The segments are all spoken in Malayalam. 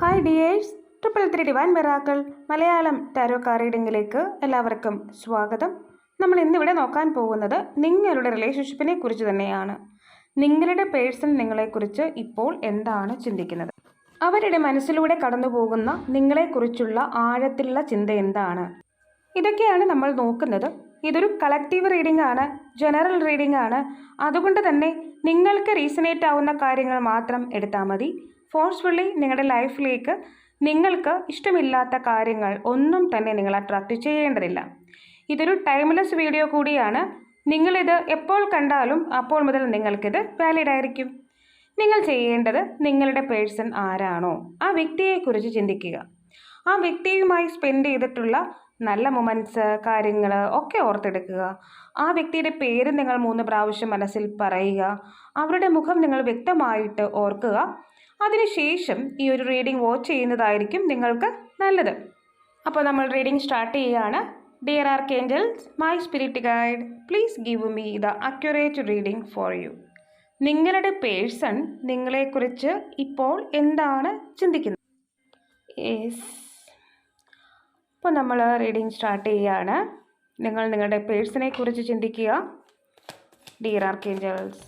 Hi dears triple three divine miracles Malayalam tarot card റീഡിങ്ങിലേക്ക് എല്ലാവർക്കും സ്വാഗതം. നമ്മൾ ഇന്നിവിടെ നോക്കാൻ പോകുന്നത് നിങ്ങളുടെ റിലേഷൻഷിപ്പിനെ കുറിച്ച് തന്നെയാണ്. നിങ്ങളുടെ പേഴ്സൺ നിങ്ങളെക്കുറിച്ച് ഇപ്പോൾ എന്താണ് ചിന്തിക്കുന്നത്? അവരുടെ മനസ്സിലൂടെ കടന്നു പോകുന്ന നിങ്ങളെക്കുറിച്ചുള്ള ആഴത്തിലുള്ള ചിന്ത എന്താണ്? ഇതൊക്കെയാണ് നമ്മൾ നോക്കുന്നത്. ഇതൊരു കളക്റ്റീവ് റീഡിംഗ് ആണ് ജനറൽ റീഡിംഗ് ആണ്. അതുകൊണ്ട് തന്നെ നിങ്ങൾക്ക് റീസണേറ്റ് ആവുന്ന കാര്യങ്ങൾ മാത്രം എടുത്താൽ മതി. ഫോഴ്സ്ഫുള്ളി നിങ്ങളുടെ ലൈഫിലേക്ക് നിങ്ങൾക്ക് ഇഷ്ടമില്ലാത്ത കാര്യങ്ങൾ ഒന്നും തന്നെ നിങ്ങൾ അട്രാക്റ്റ് ചെയ്യേണ്ടതില്ല. ഇതൊരു ടൈംലെസ് വീഡിയോ കൂടിയാണ്. നിങ്ങളിത് എപ്പോൾ കണ്ടാലും അപ്പോൾ മുതൽ നിങ്ങൾക്കിത് വാലിഡ് ആയിരിക്കും. നിങ്ങൾ ചെയ്യേണ്ടത് നിങ്ങളുടെ പേഴ്സൺ ആരാണോ ആ വ്യക്തിയെക്കുറിച്ച് ചിന്തിക്കുക. ആ വ്യക്തിയുമായി സ്പെൻഡ് ചെയ്തിട്ടുള്ള നല്ല മൊമെന്റ്സ് കാര്യങ്ങൾ ഒക്കെ ഓർത്തെടുക്കുക. ആ വ്യക്തിയുടെ പേര് നിങ്ങൾ മൂന്ന് പ്രാവശ്യം മനസ്സിൽ പറയുക. അവരുടെ മുഖം നിങ്ങൾ വ്യക്തമായിട്ട് ഓർക്കുക. അതിനുശേഷം ഈ ഒരു റീഡിംഗ് വാച്ച് ചെയ്യുന്നതായിരിക്കും നിങ്ങൾക്ക് നല്ലത്. അപ്പോൾ നമ്മൾ റീഡിംഗ് സ്റ്റാർട്ട് ചെയ്യുകയാണ് dear archangels my spirit guide please give me the accurate reading for you നിങ്ങളുടെ പേഴ്സൺ നിങ്ങളെക്കുറിച്ച് ഇപ്പോൾ എന്താണ് ചിന്തിക്കുന്നത്? യെസ് അപ്പോൾ നമ്മൾ റീഡിംഗ് സ്റ്റാർട്ട് ചെയ്യുകയാണ് നിങ്ങൾ നിങ്ങളുടെ പേഴ്സണെ കുറിച്ച് ചിന്തിക്കുക. Dear archangels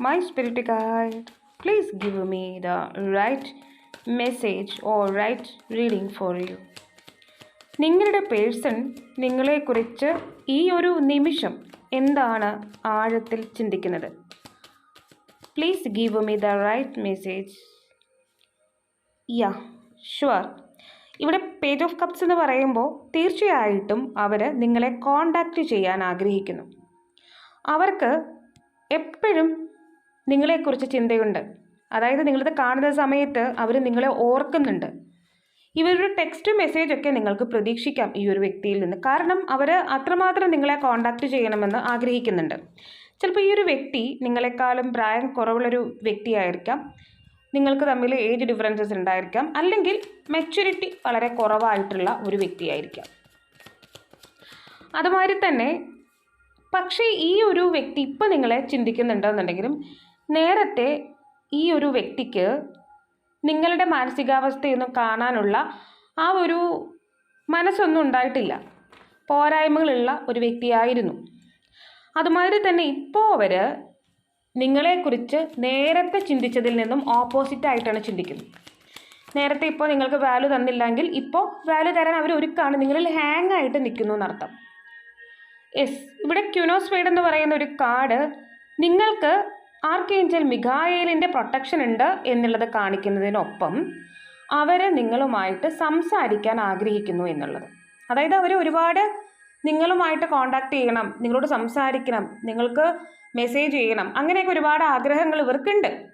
my spirit guide please give me the right message or right reading for you നിങ്ങളുടെ പേഴ്സൺ നിങ്ങളെക്കുറിച്ച് ഈ ഒരു നിമിഷം എന്താണ് ആഴത്തിൽ ചിന്തിക്കുന്നത്? Please give me the right message yeah sure ഇവിടെ പേജ് ഓഫ് കപ്സ് എന്ന് പറയുമ്പോൾ തീർച്ചയായിട്ടും അവർ നിങ്ങളെ കോണ്ടാക്റ്റ് ചെയ്യാൻ ആഗ്രഹിക്കുന്നു. അവർക്ക് എപ്പോഴും നിങ്ങളെക്കുറിച്ച് ചിന്തയുണ്ട്. അതായത് നിങ്ങളിത് കാണുന്ന സമയത്ത് അവർ നിങ്ങളെ ഓർക്കുന്നുണ്ട്. ഇവരുടെ ടെക്സ്റ്റ് മെസ്സേജ് ഒക്കെ നിങ്ങൾക്ക് പ്രതീക്ഷിക്കാം ഈ ഒരു വ്യക്തിയിൽ നിന്ന്. കാരണം അവർ അത്രമാത്രം നിങ്ങളെ കോണ്ടാക്ട് ചെയ്യണമെന്ന് ആഗ്രഹിക്കുന്നുണ്ട്. ചിലപ്പോൾ ഈ ഒരു വ്യക്തി നിങ്ങളെക്കാളും പ്രായം കുറവുള്ളൊരു വ്യക്തിയായിരിക്കാം. നിങ്ങൾക്ക് തമ്മിൽ ഏജ് ഡിഫറൻസസ് ഉണ്ടായിരിക്കാം. അല്ലെങ്കിൽ മെച്യൂരിറ്റി വളരെ കുറവായിട്ടുള്ള ഒരു വ്യക്തിയായിരിക്കാം. അതുമാതിരി തന്നെ പക്ഷേ ഈ ഒരു വ്യക്തി ഇപ്പം നിങ്ങളെ ചിന്തിക്കുന്നുണ്ടെന്നുണ്ടെങ്കിലും നേരത്തെ ഈ ഒരു വ്യക്തിക്ക് നിങ്ങളുടെ മാനസികാവസ്ഥയൊന്നും കാണാനുള്ള ആ ഒരു മനസ്സൊന്നും ഉണ്ടായിട്ടില്ല. പോരായ്മകളുള്ള ഒരു വ്യക്തിയായിരുന്നു. അതുമാതിരി തന്നെ ഇപ്പോൾ അവർ നിങ്ങളെക്കുറിച്ച് നേരത്തെ ചിന്തിച്ചതിൽ നിന്നും ഓപ്പോസിറ്റ് ആയിട്ടാണ് ചിന്തിക്കുന്നത്. നേരത്തെ ഇപ്പോൾ നിങ്ങൾക്ക് വാല്യൂ തന്നില്ലെങ്കിൽ ഇപ്പോൾ വാല്യൂ തരാൻ അവർ ഒരുക്കാണ്. നിങ്ങളിൽ ഹാങ് ആയിട്ട് നിൽക്കുന്നു എന്നർത്ഥം. യെസ് ഇവിടെ ക്യുനോസ്വേഡ് എന്ന് പറയുന്ന ഒരു കാർഡ് നിങ്ങൾക്ക് ആർക്കേഞ്ചൽ മിഖായേലിന്റെ പ്രൊട്ടക്ഷൻ ഉണ്ട് എന്നുള്ളത് കാണിക്കുന്നതിനൊപ്പം അവർ നിങ്ങളുമായിട്ട് സംസാരിക്കാൻ ആഗ്രഹിക്കുന്നു എന്നുള്ളത്. അതായത് അവർ ഒരുപാട് നിങ്ങളുമായിട്ട് കോണ്ടാക്ട് ചെയ്യണം നിങ്ങളോട് സംസാരിക്കണം നിങ്ങൾക്ക് മെസ്സേജ് ചെയ്യണം അങ്ങനെയൊക്കെ ഒരുപാട് ആഗ്രഹങ്ങൾ ഇവർക്കുണ്ട്.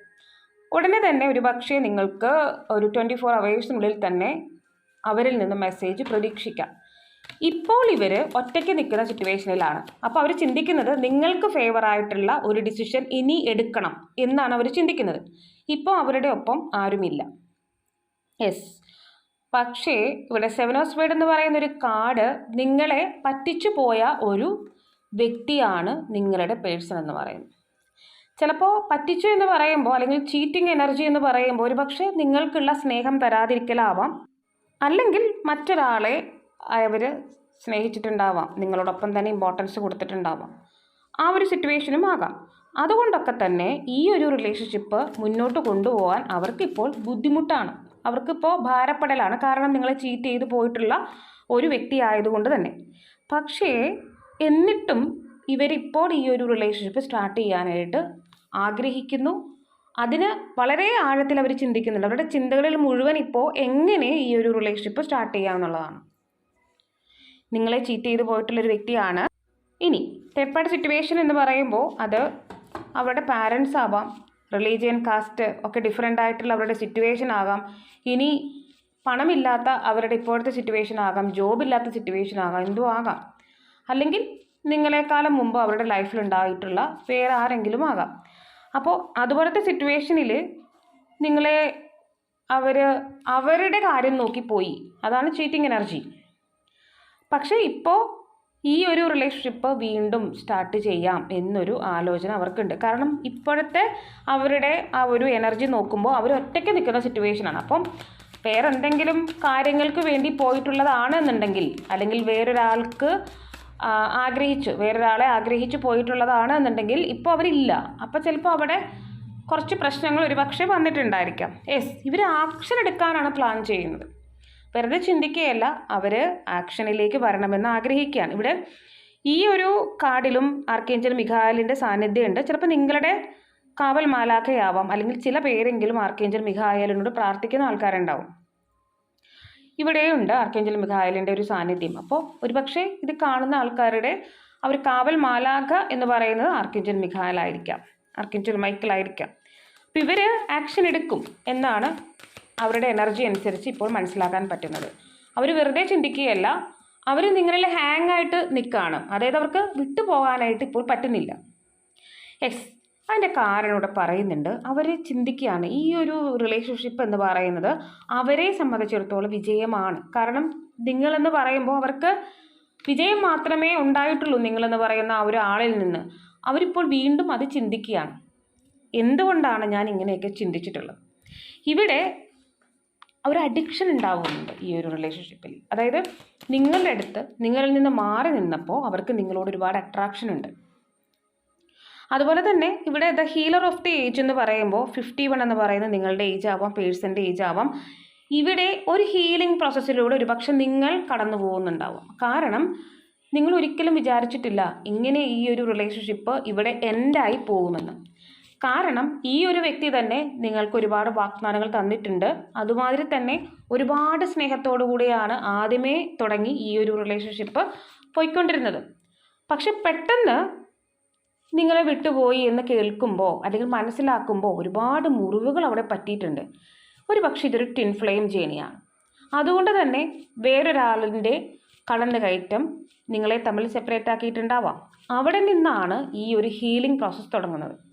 ഉടനെ തന്നെ ഒരു പക്ഷേ നിങ്ങൾക്ക് ഒരു ട്വന്റി ഫോർ അവേഴ്സിനുള്ളിൽ തന്നെ അവരിൽ നിന്ന് മെസ്സേജ് പ്രതീക്ഷിക്കാം. ഇപ്പോൾ ഇവർ ഒറ്റയ്ക്ക് നിൽക്കുന്ന സിറ്റുവേഷനിലാണ് അപ്പോൾ അവർ ചിന്തിക്കുന്നത് നിങ്ങൾക്ക് ഫേവർ ആയിട്ടുള്ള ഒരു ഡിസിഷൻ ഇനി എടുക്കണം എന്നാണ് അവർ ചിന്തിക്കുന്നത്. ഇപ്പോൾ അവരുടെ ഒപ്പം ആരുമില്ല. യെസ് പക്ഷേ ഇവിടെ സെവൻ ഓഫ് വേഡ് എന്ന് പറയുന്ന ഒരു കാർഡ് നിങ്ങളെ പറ്റിച്ചു പോയ ഒരു വ്യക്തിയാണ് നിങ്ങളുടെ പേഴ്സൺ എന്ന് പറയുന്നത്. ചിലപ്പോൾ പറ്റിച്ചു എന്ന് പറയുമ്പോൾ അല്ലെങ്കിൽ ചീറ്റിംഗ് എനർജി എന്ന് പറയുമ്പോൾ ഒരു പക്ഷേ നിങ്ങൾക്കുള്ള സ്നേഹം തരാതിരിക്കലാവാം. അല്ലെങ്കിൽ മറ്റൊരാളെ അവർ സ്നേഹിച്ചിട്ടുണ്ടാവാം. നിങ്ങളോടൊപ്പം തന്നെ ഇമ്പോർട്ടൻസ് കൊടുത്തിട്ടുണ്ടാവാം. ആ ഒരു സിറ്റുവേഷനും ആകാം. അതുകൊണ്ടൊക്കെ തന്നെ ഈ ഒരു റിലേഷൻഷിപ്പ് മുന്നോട്ട് കൊണ്ടുപോകാൻ അവർക്കിപ്പോൾ ബുദ്ധിമുട്ടാണ്. അവർക്കിപ്പോൾ ഭാരപ്പെടലാണ്. കാരണം നിങ്ങളെ ചീറ്റ് ചെയ്തു പോയിട്ടുള്ള ഒരു വ്യക്തി ആയതുകൊണ്ട് തന്നെ. പക്ഷേ എന്നിട്ടും ഇവരിപ്പോൾ ഈ ഒരു റിലേഷൻഷിപ്പ് സ്റ്റാർട്ട് ചെയ്യാനായിട്ട് ആഗ്രഹിക്കുന്നു. അതിന് വളരെ ആഴത്തിൽ അവർ ചിന്തിക്കുന്നുണ്ട്. അവരുടെ ചിന്തകളിൽ മുഴുവൻ ഇപ്പോൾ എങ്ങനെ ഈ ഒരു റിലേഷൻഷിപ്പ് സ്റ്റാർട്ട് ചെയ്യാമെന്നുള്ളതാണ് നിങ്ങളെ ചീറ്റ് ചെയ്ത് പോയിട്ടുള്ളൊരു വ്യക്തിയാണ്. ഇനി തേർഡ് സിറ്റുവേഷൻ എന്ന് പറയുമ്പോൾ അത് അവരുടെ പാരൻസ് ആവാം റിലീജിയൻ കാസ്റ്റ് ഒക്കെ ഡിഫറെന്റ് ആയിട്ടുള്ള അവരുടെ സിറ്റുവേഷൻ ആകാം. ഇനി പണമില്ലാത്ത അവരുടെ ഇപ്പോഴത്തെ സിറ്റുവേഷൻ ആകാം ജോബില്ലാത്ത സിറ്റുവേഷൻ ആകാം എന്തോ ആകാം. അല്ലെങ്കിൽ നിങ്ങളെക്കാളും മുമ്പ് അവരുടെ ലൈഫിൽ ഉണ്ടായിട്ടുള്ള വേറെ ആരെങ്കിലും ആകാം. അപ്പോൾ അതുപോലത്തെ സിറ്റുവേഷനിൽ നിങ്ങളെ അവർ അവരുടെ കാര്യം നോക്കിപ്പോയി. അതാണ് ചീറ്റിംഗ് എനർജി പക്ഷേ ഇപ്പോൾ ഈ ഒരു റിലേഷൻഷിപ്പ് വീണ്ടും സ്റ്റാർട്ട് ചെയ്യാം എന്നൊരു ആലോചന അവർക്കുണ്ട്. കാരണം ഇപ്പോഴത്തെ അവരുടെ ആ ഒരു എനർജി നോക്കുമ്പോൾ അവർ ഒറ്റയ്ക്ക് നിൽക്കുന്ന സിറ്റുവേഷനാണ് അപ്പം വേറെന്തെങ്കിലും കാര്യങ്ങൾക്ക് വേണ്ടി പോയിട്ടുള്ളതാണ് എന്നുണ്ടെങ്കിൽ അല്ലെങ്കിൽ വേറൊരാൾക്ക് ആഗ്രഹിച്ചു വേറൊരാളെ ആഗ്രഹിച്ച് പോയിട്ടുള്ളതാണ് എന്നുണ്ടെങ്കിൽ ഇപ്പോൾ അവരില്ല. അപ്പോൾ ചിലപ്പോൾ അവിടെ കുറച്ച് പ്രശ്നങ്ങൾ ഒരുപക്ഷെ വന്നിട്ടുണ്ടായിരിക്കാം. യെസ് ഇവർ ആക്ഷൻ എടുക്കാനാണ് പ്ലാൻ ചെയ്യുന്നത്. വെറുതെ ചിന്തിക്കുകയല്ല. അവർ ആക്ഷനിലേക്ക് വരണമെന്ന് ആഗ്രഹിക്കുകയാണ്. ഇവിടെ ഈ ഒരു കാർഡിലും ആർക്കേഞ്ചൽ മിഖായലിന്റെ സാന്നിധ്യമുണ്ട്. ചിലപ്പോൾ നിങ്ങളുടെ കാവൽ മാലാഖയാവാം. അല്ലെങ്കിൽ ചില പേരെങ്കിലും ആർക്കേഞ്ചൽ മിഖായലിനോട് പ്രാർത്ഥിക്കുന്ന ആൾക്കാരുണ്ടാവും. ഇവിടെയുണ്ട് ആർക്കേഞ്ചൽ മിഖായലിന്റെ ഒരു സാന്നിധ്യം. അപ്പോൾ ഒരുപക്ഷെ ഇത് കാണുന്ന ആൾക്കാരുടെ അവർ കാവൽ മാലാഖ എന്ന് പറയുന്നത് ആർക്കേഞ്ചൽ മിഖായലായിരിക്കാം. ആർക്കേഞ്ചൽ മൈക്കിളായിരിക്കാം. അപ്പോൾ ഇവർ ആക്ഷൻ എടുക്കും എന്നാണ് അവരുടെ എനർജി അനുസരിച്ച് ഇപ്പോൾ മനസ്സിലാക്കാൻ പറ്റുന്നത്. അവർ വെറുതെ ചിന്തിക്കുകയല്ല. അവർ നിങ്ങളിൽ ഹാങ് ആയിട്ട് നിൽക്കുകയാണ്. അതായത് അവർക്ക് വിട്ടു പോകാനായിട്ട് ഇപ്പോൾ പറ്റുന്നില്ല. യെസ് അതിന്റെ കാരണം പറയുന്നുണ്ട്. അവർ ചിന്തിക്കുകയാണ്. ഈ ഒരു റിലേഷൻഷിപ്പ് എന്ന് പറയുന്നത് അവരെ സംബന്ധിച്ചിടത്തോളം വിജയമാണ്. കാരണം നിങ്ങളെന്ന് പറയുമ്പോൾ അവർക്ക് വിജയം മാത്രമേ ഉണ്ടായിട്ടുള്ളൂ നിങ്ങളെന്ന് പറയുന്ന ആ ഒരു ആളിൽ നിന്ന്. അവരിപ്പോൾ വീണ്ടും അത് ചിന്തിക്കുകയാണ്. എന്തുകൊണ്ടാണ് ഞാൻ ഇങ്ങനെയൊക്കെ ചിന്തിച്ചിട്ടുള്ളത്? ഇവിടെ ഒരു അഡിക്ഷൻ ഉണ്ടാവുന്നുണ്ട് ഈ ഒരു റിലേഷൻഷിപ്പിൽ അതായത് നിങ്ങളുടെ അടുത്ത് നിങ്ങളിൽ നിന്ന് മാറി നിന്നപ്പോൾ അവർക്ക് നിങ്ങളോട് ഒരുപാട് അട്രാക്ഷൻ ഉണ്ട്. അതുപോലെ തന്നെ ഇവിടെ the healer of the age എന്ന് പറയുമ്പോൾ ഫിഫ്റ്റി വൺ എന്ന് പറയുന്നത് നിങ്ങളുടെ ഏജ് ആവാം പേഴ്സന്റെ ഏജ് ആവാം. ഇവിടെ ഒരു ഹീലിംഗ് പ്രോസസ്സിലൂടെ ഒരുപക്ഷെ നിങ്ങൾ കടന്നു പോകുന്നുണ്ടാവും. കാരണം നിങ്ങൾ ഒരിക്കലും വിചാരിച്ചിട്ടില്ല ഇങ്ങനെ ഈ ഒരു റിലേഷൻഷിപ്പ് ഇവിടെ എൻഡായി പോകുമെന്ന്. കാരണം ഈ ഒരു വ്യക്തി തന്നെ നിങ്ങൾക്ക് ഒരുപാട് വാഗ്ദാനങ്ങൾ തന്നിട്ടുണ്ട്. അതുമാതിരി തന്നെ ഒരുപാട് സ്നേഹത്തോടു കൂടിയാണ് ആദ്യമേ തുടങ്ങി ഈ ഒരു റിലേഷൻഷിപ്പ് പോയിക്കൊണ്ടിരുന്നത്. പക്ഷെ പെട്ടെന്ന് നിങ്ങളെ വിട്ടുപോയി എന്ന് കേൾക്കുമ്പോൾ അല്ലെങ്കിൽ മനസ്സിലാക്കുമ്പോൾ ഒരുപാട് മുറിവുകൾ അവിടെ പറ്റിയിട്ടുണ്ട്. ഒരു പക്ഷേ ഇതൊരു ടിൻ ഫ്ലെയിം ജേണിയാണ് അതുകൊണ്ട് തന്നെ വേറൊരാളിന്റെ കടന്നുകയറ്റം നിങ്ങളെ തമ്മിൽ സെപ്പറേറ്റ് ആക്കിയിട്ടുണ്ടാവാം. അവിടെ നിന്നാണ് ഈ ഒരു ഹീലിംഗ് പ്രോസസ്സ് തുടങ്ങുന്നത്.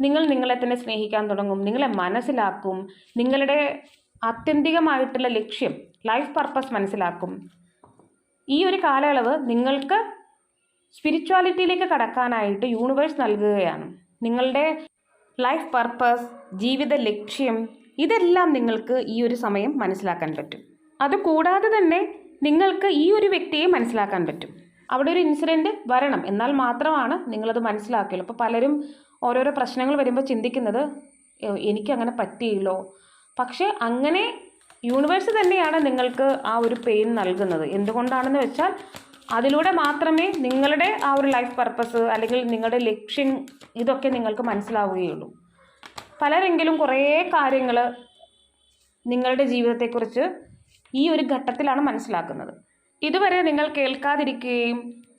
നിങ്ങൾ നിങ്ങളെ തന്നെ സ്നേഹിക്കാൻ തുടങ്ങും നിങ്ങളെ മനസ്സിലാക്കും നിങ്ങളുടെ ആത്യന്തികമായിട്ടുള്ള ലക്ഷ്യം ലൈഫ് പർപ്പസ് മനസ്സിലാക്കും. ഈ ഒരു കാലയളവ് നിങ്ങൾക്ക് സ്പിരിച്വാലിറ്റിയിലേക്ക് കടക്കാനായിട്ട് യൂണിവേഴ്സ് നൽകുകയാണ്. നിങ്ങളുടെ ലൈഫ് പർപ്പസ് ജീവിത ലക്ഷ്യം ഇതെല്ലാം നിങ്ങൾക്ക് ഈ ഒരു സമയം മനസ്സിലാക്കാൻ പറ്റും. അതുകൂടാതെ തന്നെ നിങ്ങൾക്ക് ഈ ഒരു വ്യക്തിയെ മനസ്സിലാക്കാൻ പറ്റും. അവിടെ ഒരു ഇൻസിഡന്റ് വരണം. എന്നാൽ മാത്രമാണ് നിങ്ങളത് മനസ്സിലാക്കിയുള്ളൂ. അപ്പോൾ പലരും ഓരോരോ പ്രശ്നങ്ങൾ വരുമ്പോൾ ചിന്തിക്കുന്നത് "ഏ, എനിക്കങ്ങനെ പറ്റിയില്ലോ? പക്ഷേ അങ്ങനെ യൂണിവേഴ്സ് തന്നെയാണ് നിങ്ങൾക്ക് ആ ഒരു പെയിൻ നൽകുന്നത്. എന്തുകൊണ്ടാണെന്ന് വെച്ചാൽ അതിലൂടെ മാത്രമേ നിങ്ങളുടെ ആ ഒരു ലൈഫ് പർപ്പസ് അല്ലെങ്കിൽ നിങ്ങളുടെ ലക്ഷ്യം ഇതൊക്കെ നിങ്ങൾക്ക് മനസ്സിലാവുകയുള്ളൂ. പലരെങ്കിലും കുറേ കാര്യങ്ങൾ നിങ്ങളുടെ ജീവിതത്തെക്കുറിച്ച് ഈ ഒരു ഘട്ടത്തിലാണ് മനസ്സിലാക്കുന്നത്. ഇതുവരെ നിങ്ങൾ കേൾക്കാതിരിക്കുകയും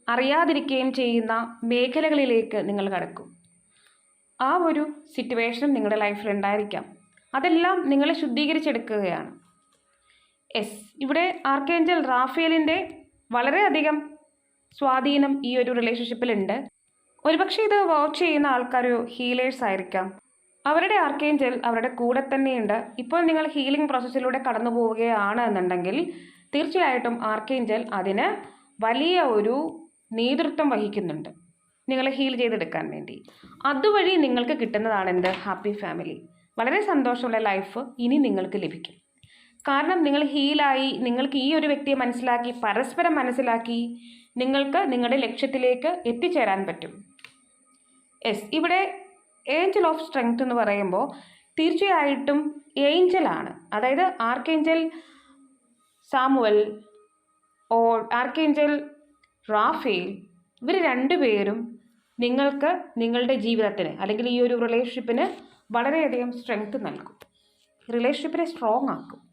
അറിയാതിരിക്കുകയും ചെയ്യുന്ന മേഖലകളിലേക്ക് നിങ്ങൾ കടക്കും. ആ ഒരു സിറ്റുവേഷൻ നിങ്ങളുടെ ലൈഫിൽ ഉണ്ടായിരിക്കാം. അതെല്ലാം നിങ്ങളെ ശുദ്ധീകരിച്ചെടുക്കുകയാണ്. എസ് ഇവിടെ ആർക്കേഞ്ചൽ റാഫേലിന്റെ വളരെയധികം സ്വാധീനം ഈ ഒരു റിലേഷൻഷിപ്പിലുണ്ട് ഒരുപക്ഷെ ഇത് വാച്ച് ചെയ്യുന്ന ആൾക്കാർ ഹീലേഴ്സ് ആയിരിക്കാം. അവരുടെ ആർക്കേഞ്ചൽ അവരുടെ കൂടെ തന്നെയുണ്ട്. ഇപ്പോൾ നിങ്ങൾ ഹീലിംഗ് പ്രോസസ്സിലൂടെ കടന്നു പോവുകയാണ് എന്നുണ്ടെങ്കിൽ തീർച്ചയായിട്ടും ആർക്കേഞ്ചൽ അതിന് വലിയ ഒരു നേതൃത്വം വഹിക്കുന്നുണ്ട്. നിങ്ങളെ ഹീൽ ചെയ്തെടുക്കാൻ വേണ്ടി. അതുവഴി നിങ്ങൾക്ക് കിട്ടുന്നതാണ് എന്ത്? ഹാപ്പി ഫാമിലി വളരെ സന്തോഷമുള്ള ലൈഫ് ഇനി നിങ്ങൾക്ക് ലഭിക്കും. കാരണം നിങ്ങൾ ഹീലായി നിങ്ങൾക്ക് ഈ ഒരു വ്യക്തിയെ മനസ്സിലാക്കി പരസ്പരം മനസ്സിലാക്കി നിങ്ങൾക്ക് നിങ്ങളുടെ ലക്ഷ്യത്തിലേക്ക് എത്തിച്ചേരാൻ പറ്റും. യെസ് ഇവിടെ ഏഞ്ചൽ ഓഫ് സ്ട്രെങ്ത് എന്ന് പറയുമ്പോൾ തീർച്ചയായിട്ടും ഏഞ്ചലാണ് അതായത് archangel Samuel or archangel Raphael ഇവർ രണ്ടുപേരും നിങ്ങൾക്ക് നിങ്ങളുടെ ജീവിതത്തിന് അല്ലെങ്കിൽ ഈ ഒരു റിലേഷൻഷിപ്പിന് വളരെയധികം സ്ട്രെങ്ത് നൽകും. റിലേഷൻഷിപ്പിനെ സ്ട്രോങ് ആക്കും.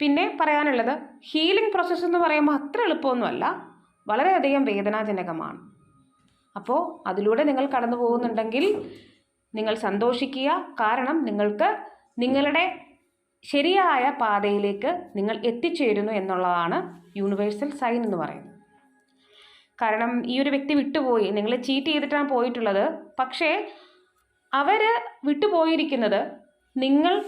പിന്നെ പറയാനുള്ളത് ഹീലിംഗ് പ്രോസസ്സ് എന്ന് പറയുമ്പോൾ അത്ര എളുപ്പമൊന്നുമല്ല വളരെയധികം വേദനാജനകമാണ്. അപ്പോൾ അതിലൂടെ നിങ്ങൾ കടന്നു പോകുന്നുണ്ടെങ്കിൽ നിങ്ങൾ സന്തോഷിക്കുക. കാരണം നിങ്ങൾക്ക് നിങ്ങളുടെ ശരിയായ പാതയിലേക്ക് നിങ്ങൾ എത്തിച്ചേരുന്നു എന്നുള്ളതാണ് യൂണിവേഴ്സൽ സൈൻ എന്ന് പറയുന്നത്. കാരണം ഈ ഒരു വ്യക്തി വിട്ടുപോയി നിങ്ങൾ ചീറ്റ് ചെയ്തിട്ടാണ് പോയിട്ടുള്ളത്. പക്ഷേ അവർ വിട്ടുപോയിരിക്കുന്നത് നിങ്ങൾ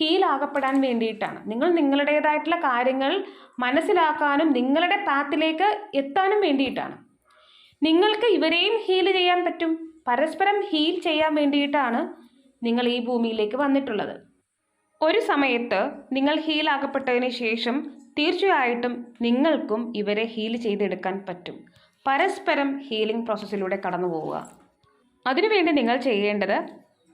ഹീലാകപ്പെടാൻ വേണ്ടിയിട്ടാണ്. നിങ്ങൾ നിങ്ങളുടേതായിട്ടുള്ള കാര്യങ്ങൾ മനസ്സിലാക്കാനും നിങ്ങളുടെ പാത്തിലേക്ക് എത്താനും വേണ്ടിയിട്ടാണ്. നിങ്ങൾക്ക് ഇവരെയും ഹീൽ ചെയ്യാൻ പറ്റും. പരസ്പരം ഹീൽ ചെയ്യാൻ വേണ്ടിയിട്ടാണ് നിങ്ങൾ ഈ ഭൂമിയിലേക്ക് വന്നിട്ടുള്ളത്. ഒരു സമയത്ത് നിങ്ങൾ ഹീലാകപ്പെട്ടതിന് ശേഷം തീർച്ചയായിട്ടും നിങ്ങൾക്കും ഇവരെ ഹീൽ ചെയ്തെടുക്കാൻ പറ്റും. പരസ്പരം ഹീലിംഗ് പ്രോസസ്സിലൂടെ കടന്നു പോവുക. അതിനുവേണ്ടി നിങ്ങൾ ചെയ്യേണ്ടത്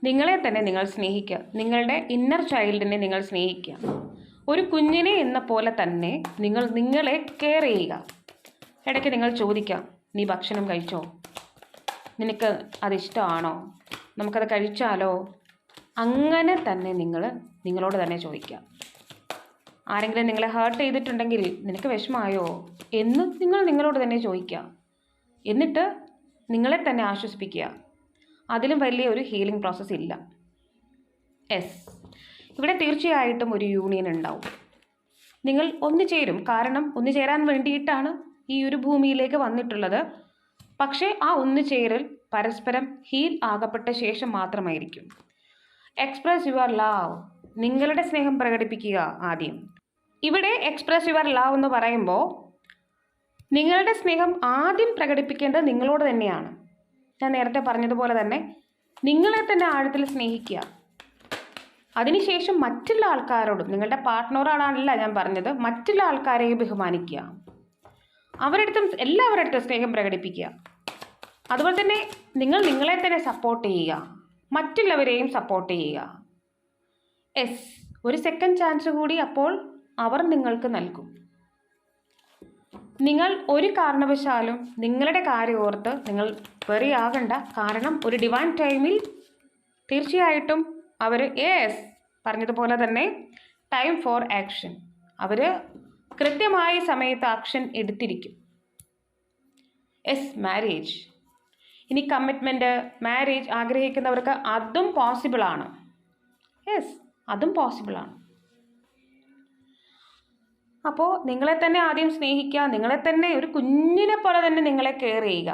നിങ്ങളെ തന്നെ നിങ്ങൾ സ്നേഹിക്കുക. നിങ്ങളുടെ ഇന്നർ ചൈൽഡിനെ നിങ്ങൾ സ്നേഹിക്കുക. ഒരു കുഞ്ഞിനെ എന്ന പോലെ തന്നെ നിങ്ങൾ നിങ്ങളെ കെയർ ചെയ്യുക. ഇടയ്ക്ക് നിങ്ങൾ ചോദിക്കാം നീ ഭക്ഷണം കഴിച്ചോ? നിനക്ക് അതിഷ്ടമാണോ നമുക്കത് കഴിച്ചാലോ? അങ്ങനെ തന്നെ നിങ്ങൾ നിങ്ങളോട് തന്നെ ചോദിക്കാം. ആരെങ്കിലും നിങ്ങളെ ഹേർട്ട് ചെയ്തിട്ടുണ്ടെങ്കിൽ നിനക്ക് വിഷമമായോ? എന്ന് നിങ്ങൾ നിങ്ങളോട് തന്നെ ചോദിക്കുക എന്നിട്ട് നിങ്ങളെ തന്നെ ആശ്വസിപ്പിക്കുക. അതിലും വലിയ ഒരു ഹീലിംഗ് പ്രോസസ്സ് ഇല്ല. എസ് ഇവിടെ തീർച്ചയായിട്ടും ഒരു യൂണിയൻ ഉണ്ടാവും. നിങ്ങൾ ഒന്നു ചേരും. കാരണം ഒന്നു ചേരാൻ വേണ്ടിയിട്ടാണ് ഈ ഒരു ഭൂമിയിലേക്ക് വന്നിട്ടുള്ളത്. പക്ഷേ ആ ഒന്നു ചേരൽ പരസ്പരം ഹീൽ ആകപ്പെട്ട ശേഷം മാത്രമായിരിക്കും. എക്സ്പ്രസ് യുവർ ലവ് നിങ്ങളുടെ സ്നേഹം പ്രകടിപ്പിക്കുക ആദ്യം. ഇവിടെ എക്സ്പ്രസ് യുവർ ലവ് എന്ന് പറയുമ്പോൾ നിങ്ങളുടെ സ്നേഹം ആദ്യം പ്രകടിപ്പിക്കേണ്ടത് നിങ്ങളോട് തന്നെയാണ്. ഞാൻ നേരത്തെ പറഞ്ഞതുപോലെ തന്നെ നിങ്ങളെ തന്നെ ആഴത്തിൽ സ്നേഹിക്കുക. അതിനുശേഷം മറ്റുള്ള ആൾക്കാരോടും നിങ്ങളുടെ പാർട്ട്ണറോടാണല്ല ഞാൻ പറഞ്ഞത് മറ്റുള്ള ആൾക്കാരെയും ബഹുമാനിക്കുക. അവരുടെ അടുത്തും എല്ലാവരുടെ അടുത്തും സ്നേഹം പ്രകടിപ്പിക്കുക. അതുപോലെ തന്നെ നിങ്ങൾ നിങ്ങളെ തന്നെ സപ്പോർട്ട് ചെയ്യുക. മറ്റുള്ളവരെയും സപ്പോർട്ട് ചെയ്യുക. എസ് ഒരു സെക്കൻഡ് ചാൻസ് കൂടി അപ്പോൾ അവർ നിങ്ങൾക്ക് നൽകും. നിങ്ങൾ ഒരു കാരണവശാലും നിങ്ങളുടെ കാര്യം ഓർത്ത് നിങ്ങൾ വെറി ആകണ്ട. കാരണം ഒരു ഡിവൈൻ ടൈമിൽ തീർച്ചയായിട്ടും അവർ എസ് പറഞ്ഞതുപോലെ തന്നെ ടൈം ഫോർ ആക്ഷൻ അവർ കൃത്യമായ സമയത്ത് ആക്ഷൻ എടുത്തിരിക്കും. എസ് മാരേജ് ഇനി കമ്മിറ്റ്മെന്റ് മാരേജ് ആഗ്രഹിക്കുന്നവർക്ക് അതും പോസിബിളാണ് യെസ് അതും പോസിബിളാണ് അപ്പോൾ നിങ്ങളെ തന്നെ ആദ്യം സ്നേഹിക്കുക നിങ്ങളെ തന്നെ ഒരു കുഞ്ഞിനെ പോലെ തന്നെ നിങ്ങളെ കെയർ ചെയ്യുക.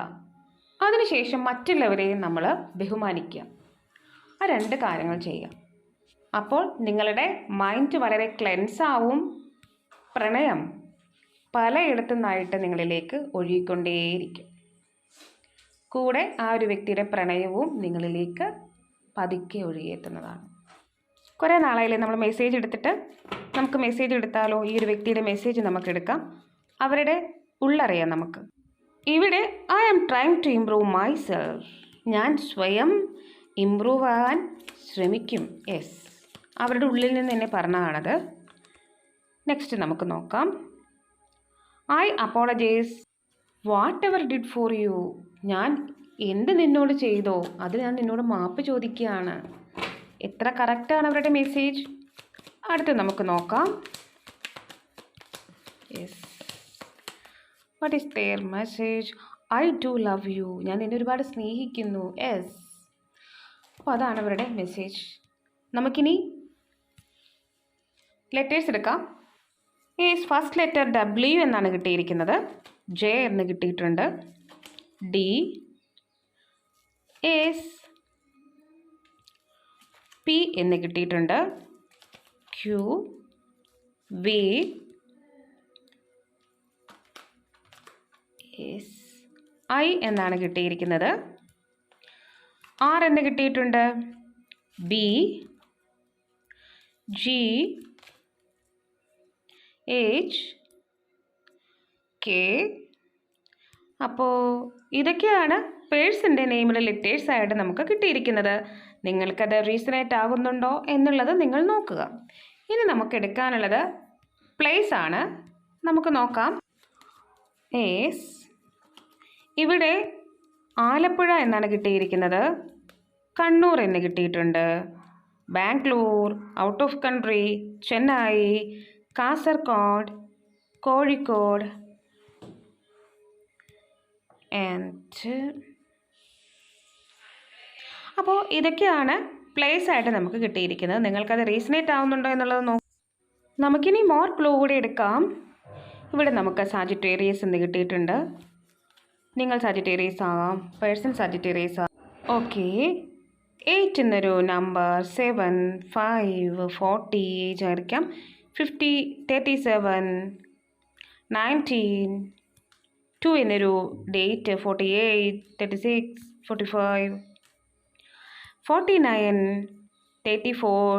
അതിനുശേഷം മറ്റുള്ളവരെയും നമ്മൾ ബഹുമാനിക്കുക. ആ രണ്ട് കാര്യങ്ങൾ ചെയ്യുക. അപ്പോൾ നിങ്ങളുടെ മൈൻഡ് വളരെ ക്ലെൻസ് ആവും. പ്രണയം പലയിടത്തു നിന്നായിട്ട് നിങ്ങളിലേക്ക് ഒഴുകിക്കൊണ്ടേയിരിക്കും. കൂടെ ആ ഒരു വ്യക്തിയുടെ പ്രണയവും നിങ്ങളിലേക്ക് പതുക്കെ ഒഴുകിയെത്തുന്നതാണ്. കുറേ നാളായില്ലേ നമ്മൾ മെസ്സേജ് എടുത്തിട്ട്? നമുക്ക് മെസ്സേജ് എടുത്താലോ? ഈ ഒരു വ്യക്തിയുടെ മെസ്സേജ് നമുക്ക് എടുക്കാം. അവരുടെ ഉള്ളറിയാം നമുക്ക്. ഇവിടെ I am trying to improve myself ഞാൻ സ്വയം ഇമ്പ്രൂവ് ആകാൻ ശ്രമിക്കും. യെസ് അവരുടെ ഉള്ളിൽ നിന്ന് തന്നെ പറഞ്ഞതാണത്. നെക്സ്റ്റ് നമുക്ക് നോക്കാം. I apologise whatever did for you ഞാൻ എന്ത് നിന്നോട് ചെയ്തോ അത് ഞാൻ നിന്നോട് മാപ്പ് ചോദിക്കുകയാണ്. എത്ര കറക്റ്റാണ് അവരുടെ മെസ്സേജ് അടുത്ത് നമുക്ക് നോക്കാം. Yes what is their message I do love you ഞാൻ നിന്നെ ഒരുപാട് സ്നേഹിക്കുന്നു. യെസ് അപ്പോൾ അതാണ് അവരുടെ മെസ്സേജ് നമുക്കിനി ലെറ്റേഴ്സ് എടുക്കാം. യെസ് ഫസ്റ്റ് ലെറ്റർ ഡബ്ല്യു എന്നാണ് കിട്ടിയിരിക്കുന്നത്. ജെ എന്ന് കിട്ടിയിട്ടുണ്ട്. ഡി എസ് P എന്ന് കിട്ടിയിട്ടുണ്ട്. ക്യു വി എസ് ഐ എന്നാണ് കിട്ടിയിരിക്കുന്നത്. ആർ എന്ന് കിട്ടിയിട്ടുണ്ട്. ബി ജി എച്ച് കെ അപ്പോൾ ഇതൊക്കെയാണ് പേഴ്സിന്റെ നെയിമിലെ ലെറ്റേഴ്സ് ആയിട്ട് നമുക്ക് കിട്ടിയിരിക്കുന്നത്. നിങ്ങൾക്കത് റീസണേറ്റ് ആകുന്നുണ്ടോ എന്നുള്ളത് നിങ്ങൾ നോക്കുക. ഇനി നമുക്ക് എടുക്കാനുള്ളത് പ്ലേസ് ആണ്. നമുക്ക് നോക്കാം. ഏസ് ഇവിടെ ആലപ്പുഴ എന്നാണ് കിട്ടിയിരിക്കുന്നത്. കണ്ണൂർ എന്ന് കിട്ടിയിട്ടുണ്ട്. Bangalore out of country Chennai Kasaragod Kozhikode and അപ്പോൾ ഇതൊക്കെയാണ് പ്ലേസ് ആയിട്ട് നമുക്ക് കിട്ടിയിരിക്കുന്നത്. നിങ്ങൾക്കത് റീസണേറ്റ് ആവുന്നുണ്ടോ എന്നുള്ളത് നോക്കാം. നമുക്കിനി മോർ ക്ലൂ കൂടി എടുക്കാം. ഇവിടെ നമുക്ക് സാജിറ്റേറിയസ് എന്ന് കിട്ടിയിട്ടുണ്ട്. നിങ്ങൾ സാജിറ്റേറിയസ് ആവാം. പേഴ്സൺ സാജിറ്റേറിയസ് ആവാം. ഓക്കെ എയ്റ്റ് എന്നൊരു number seven five forty age ആയിരിക്കാം. Fifty thirty seven nineteen two എന്നൊരു date forty eight thirty six forty five forty nine thirty four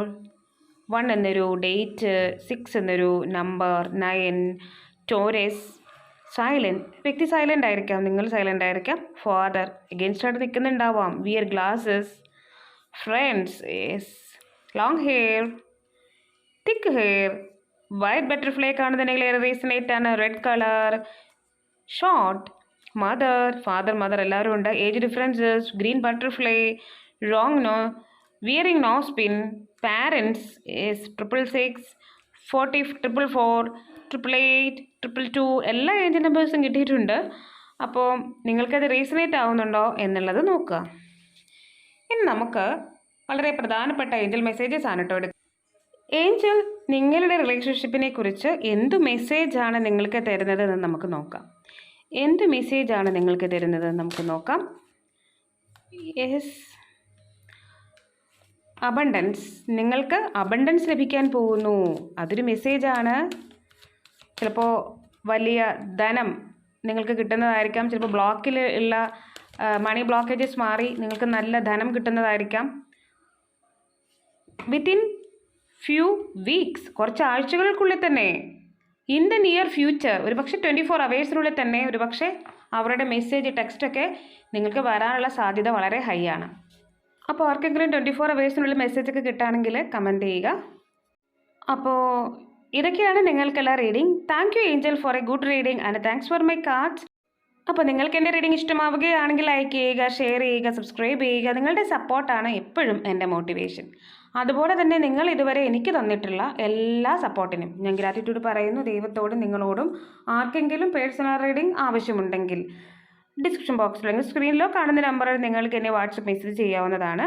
one എന്നൊരു ഡേറ്റ് സിക്സ് എന്നൊരു നമ്പർ നയൻ ടോരസ് സൈലന്റ് വ്യക്തി സൈലന്റ് ആയിരിക്കാം. നിങ്ങൾ സൈലന്റ് ആയിരിക്കാം. ഫാദർ എഗെയിൻസ്റ്റ് ആയിട്ട് നിൽക്കുന്നുണ്ടാവാം. Wear glasses friends yes long hair thick hair white butterfly കാണുന്നുണ്ടെങ്കിൽ റീസണേറ്റ് ആണ്. Red colour short. Mother father mother എല്ലാവരും ഉണ്ട്. Age differences green butterfly wrong no wearing no spin parents is triple six forty triple four triple eight triple two എല്ലാ ഏജ് നമ്പേഴ്സും കിട്ടിയിട്ടുണ്ട്. അപ്പോൾ നിങ്ങൾക്കത് റീസണേറ്റ് ആവുന്നുണ്ടോ എന്നുള്ളത് നോക്കുക. ഇനി നമുക്ക് വളരെ പ്രധാനപ്പെട്ട ഏഞ്ചൽ മെസ്സേജസ് ആണ് കേട്ടോ എടുക്കുക ഏഞ്ചൽ നിങ്ങളുടെ റിലേഷൻഷിപ്പിനെ കുറിച്ച് എന്തു മെസ്സേജാണ് നിങ്ങൾക്ക് തരുന്നത് എന്ന് നമുക്ക് നോക്കാം. എന്ത് ആണ് നിങ്ങൾക്ക് തരുന്നത് നമുക്ക് നോക്കാം. യെസ് അബണ്ടൻസ് നിങ്ങൾക്ക് അബണ്ടൻസ് ലഭിക്കാൻ പോകുന്നു. അതൊരു മെസ്സേജാണ്. ചിലപ്പോൾ വലിയ ധനം നിങ്ങൾക്ക് കിട്ടുന്നതായിരിക്കാം. ചിലപ്പോൾ ബ്ലോക്കിൽ ഉള്ള മണി ബ്ലോക്കേജസ് മാറി നിങ്ങൾക്ക് നല്ല ധനം കിട്ടുന്നതായിരിക്കാം. വിത്തിൻ ഫ്യൂ വീക്സ് കുറച്ച് ആഴ്ചകൾക്കുള്ളിൽ തന്നെ ഇൻ ദ നിയർ ഫ്യൂച്ചർ ഒരു പക്ഷേ ട്വന്റി ഫോർ അവേഴ്സിനുള്ളിൽ തന്നെ ഒരു പക്ഷേ അവരുടെ മെസ്സേജ് ടെക്സ്റ്റൊക്കെ നിങ്ങൾക്ക് വരാനുള്ള സാധ്യത വളരെ ഹൈ ആണ്. അപ്പോൾ ആർക്കെങ്കിലും ട്വന്റി ഫോർ അവേഴ്സിനുള്ളിൽ മെസ്സേജൊക്കെ കിട്ടുകയാണെങ്കിൽ കമന്റ് ചെയ്യുക. അപ്പോൾ ഇതൊക്കെയാണ് നിങ്ങൾക്കുള്ള reading thank you angel for a good reading and thanks for my cards അപ്പോൾ നിങ്ങൾക്ക് എന്റെ റീഡിംഗ് ഇഷ്ടമാവുകയാണെങ്കിൽ ലൈക്ക് ചെയ്യുക ഷെയർ ചെയ്യുക സബ്സ്ക്രൈബ് ചെയ്യുക. നിങ്ങളുടെ സപ്പോർട്ടാണ് എപ്പോഴും എന്റെ മോട്ടിവേഷൻ അതുപോലെ തന്നെ നിങ്ങൾ ഇതുവരെ എനിക്ക് തന്നിട്ടുള്ള എല്ലാ സപ്പോർട്ടിനും ഞാൻ ഗ്രാറ്റിറ്റ്യൂഡ് പറയുന്നു. ദൈവത്തോടും നിങ്ങളോടും ആർക്കെങ്കിലും പേഴ്സണൽ റീഡിംഗ് ആവശ്യമുണ്ടെങ്കിൽ ഡിസ്ക്രിപ്ഷൻ ബോക്സിൽ അല്ലെങ്കിൽ സ്ക്രീനിലോ കാണുന്ന നമ്പറിൽ നിങ്ങൾക്ക് എന്നെ വാട്സപ്പ് മെസ്സേജ് ചെയ്യാവുന്നതാണ്.